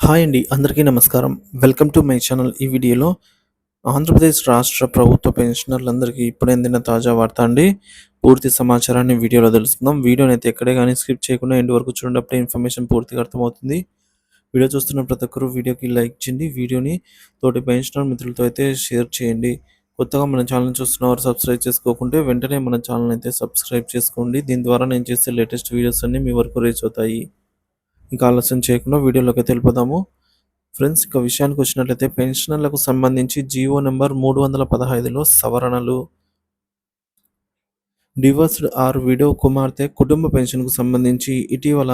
Hi అండి అందరికీ నమస్కారం. Welcome to my channel. ఈ వీడియోలో ఆంధ్రప్రదేశ్ రాష్ట్ర ప్రభుత్వ పెన్షనర్లందరికీ ఇప్పుడు అందిన తాజా వార్త అండి. పూర్తి సమాచారాన్ని వీడియోలో తెలుసుకుందాం. వీడియోని అయితే ఎక్కడే కానీ స్కిప్ చేయకుండా ఎండ్ వరకు చూడండి. అప్పుడే ఇన్ఫర్మేషన్ పూర్తిగా అర్థమవుతుంది. వీడియో చూస్తున్న ప్రతి ఒక్కరు వీడియోకి లైక్ చేయండి. వీడియోని తోటి పెన్షనర్ మిత్రులతో అయితే షేర్ చేయండి. కొత్తగా మన ఛానల్ చూస్తున్న వారు సబ్స్క్రైబ్ చేసుకోకుంటే వెంటనే మన ఛానల్ అయితే సబ్స్క్రైబ్ చేసుకోండి. దీని ద్వారా నేను చేసే లేటెస్ట్ వీడియోస్ అన్ని మీ వరకు రీచ్ అవుతాయి. ఇంకా ఆలస్యం చేయకుండా వీడియోలోకి తెలిపోదాము. ఫ్రెండ్స్ ఇక విషయానికి వచ్చినట్లయితే పెన్షనర్లకు సంబంధించి జీవో నెంబర్ మూడు వందల పదహైదులో సవరణలు. డివర్స్డ్ ఆర్ విడో కుమార్తె కుటుంబ పెన్షన్కు సంబంధించి ఇటీవల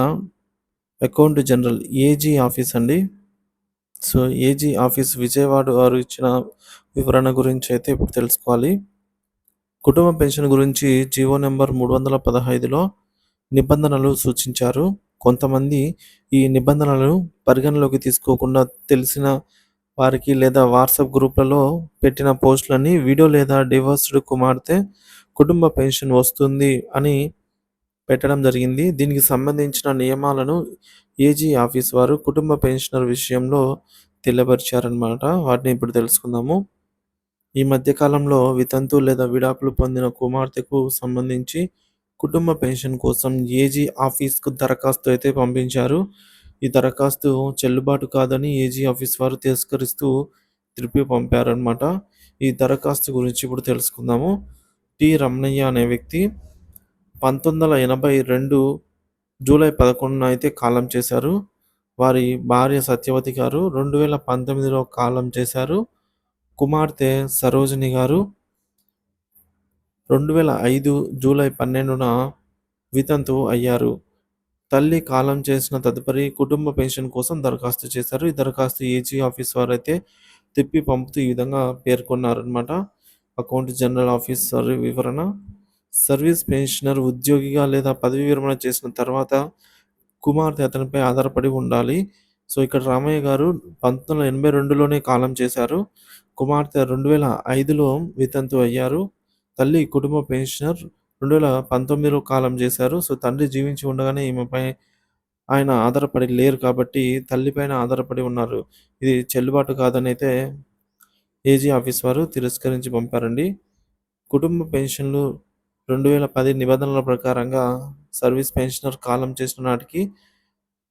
అకౌంట్ జనరల్ ఏజీ ఆఫీస్ అండి. సో ఏజీ ఆఫీస్ విజయవాడ వారు ఇచ్చిన వివరణ గురించి అయితే ఇప్పుడు తెలుసుకోవాలి. కుటుంబ పెన్షన్ గురించి జీవో నెంబర్ మూడు వందల పదహైదులో నిబంధనలు సూచించారు. కొంతమంది ఈ నిబంధనలను పరిగణలోకి తీసుకోకుండా తెలిసిన వారికి లేదా వాట్సాప్ గ్రూప్లలో పెట్టిన పోస్టులని వీడియో లేదా డివోర్స్డ్ కుమార్తె కుటుంబ పెన్షన్ వస్తుంది అని పెట్టడం జరిగింది. దీనికి సంబంధించిన నియమాలను ఏజీ ఆఫీస్ వారు కుటుంబ పెన్షనర్ విషయంలో తెలియపరిచారనమాట వాటిని ఇప్పుడు తెలుసుకుందాము. ఈ మధ్యకాలంలో వితంతు లేదా విడాకులు పొందిన కుమార్తెకు సంబంధించి కుటుంబ పెన్షన్ కోసం ఏజీ ఆఫీస్కు దరఖాస్తు అయితే పంపించారు. ఈ దరఖాస్తు చెల్లుబాటు కాదని ఏజీ ఆఫీస్ వారు తిరస్కరిస్తూ తిరిపి పంపారనమాట ఈ దరఖాస్తు గురించి ఇప్పుడు తెలుసుకుందాము. టి రమణయ్య అనే వ్యక్తి పంతొమ్మిది వందల ఎనభై రెండు జూలై పదకొండున అయితే కాలం చేశారు. వారి భార్య సత్యవతి గారు రెండు వేల పంతొమ్మిదిలో కాలం చేశారు. కుమార్తె సరోజిని గారు రెండు వేల ఐదు జూలై పన్నెండున వితంతు అయ్యారు. తల్లి కాలం చేసిన తదుపరి కుటుంబ పెన్షన్ కోసం దరఖాస్తు చేశారు. ఈ దరఖాస్తు ఏజీ ఆఫీస్ వారు అయితే తిప్పి పంపుతూ ఈ విధంగా పేర్కొన్నారనమాట అకౌంట్ జనరల్ ఆఫీసర్ వివరణ. సర్వీస్ పెన్షనర్ ఉద్యోగిగా లేదా పదవి విరమణ చేసిన తర్వాత కుమార్తె అతనిపై ఆధారపడి ఉండాలి. సో ఇక్కడ రామయ్య గారు పంతొమ్మిది వందల ఎనభై రెండులోనే కాలం చేశారు. కుమార్తె రెండు వేల ఐదులో వితంతు అయ్యారు. తల్లి కుటుంబ పెన్షనర్ రెండు వేల పంతొమ్మిదిలో కాలం చేశారు. సో తండ్రి జీవించి ఉండగానే ఈమెపై ఆయన ఆధారపడి లేరు కాబట్టి తల్లిపైన ఆధారపడి ఉన్నారు. ఇది చెల్లుబాటు కాదని అయితే ఏజీ ఆఫీస్ వారు తిరస్కరించి పంపారండి. కుటుంబ పెన్షన్లు రెండు వేల పది నిబంధనల ప్రకారంగా సర్వీస్ పెన్షనర్ కాలం చేసిన నాటికి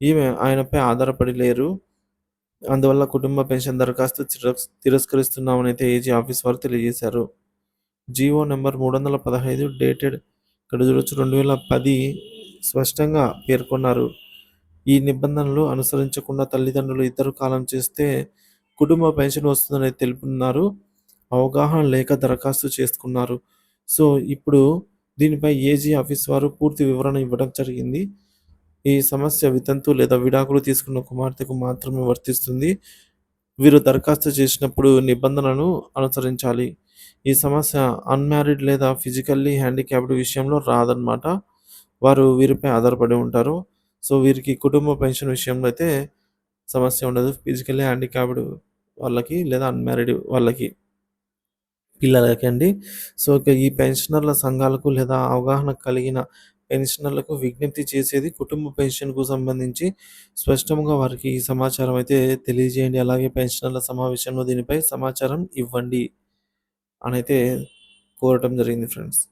ఈమె ఆయనపై ఆధారపడి లేరు. అందువల్ల కుటుంబ పెన్షన్ దరఖాస్తు తిరస్కరిస్తున్నామని అయితే ఏజీ ఆఫీస్ వారు తెలియజేశారు. జీవో నెంబర్ మూడు వందల పదహైదు డేటెడ్ ఇక్కడ చూడొచ్చు రెండు వేల పది స్పష్టంగా పేర్కొన్నారు. ఈ నిబంధనలు అనుసరించకుండా తల్లిదండ్రులు ఇద్దరు కాలం చేస్తే కుటుంబ పెన్షన్ వస్తుందని తెలుపుతున్నారు. అవగాహన లేక దరఖాస్తు చేసుకున్నారు. సో ఇప్పుడు దీనిపై ఏజీ ఆఫీస్ వారు పూర్తి వివరణ ఇవ్వడం జరిగింది. ఈ సమస్య వితంతు లేదా విడాకులు తీసుకున్న కుమార్తెకు మాత్రమే వర్తిస్తుంది. వీరు దరఖాస్తు చేసినప్పుడు నిబంధనలను అనుసరించాలి. ఈ సమస్య అన్మ్యారీడ్ లేదా ఫిజికల్లీ హ్యాండిక్యాప్డ్ విషయంలో రాదనమాట వారు వీరిపై ఆధారపడి ఉంటారు. సో వీరికి కుటుంబ పెన్షన్ విషయంలో అయితే సమస్య ఉండదు. ఫిజికల్లీ హ్యాండిక్యాప్డ్ వాళ్ళకి లేదా అన్మ్యారీడ్ వాళ్ళకి పిల్లలకి అండి. సో ఈ పెన్షనర్ల సంఘాలకు లేదా అవగాహన కలిగిన పెన్షనర్లకు విజ్ఞప్తి చేసేది కుటుంబ పెన్షన్కు సంబంధించి. స్పష్టంగా వారికి ఈ సమాచారం అయితే తెలియజేయండి. అలాగే పెన్షనర్ల సమావేశంలో దీనిపై సమాచారం ఇవ్వండి. అని అయితే కోరటం జరిగింది ఫ్రెండ్స్.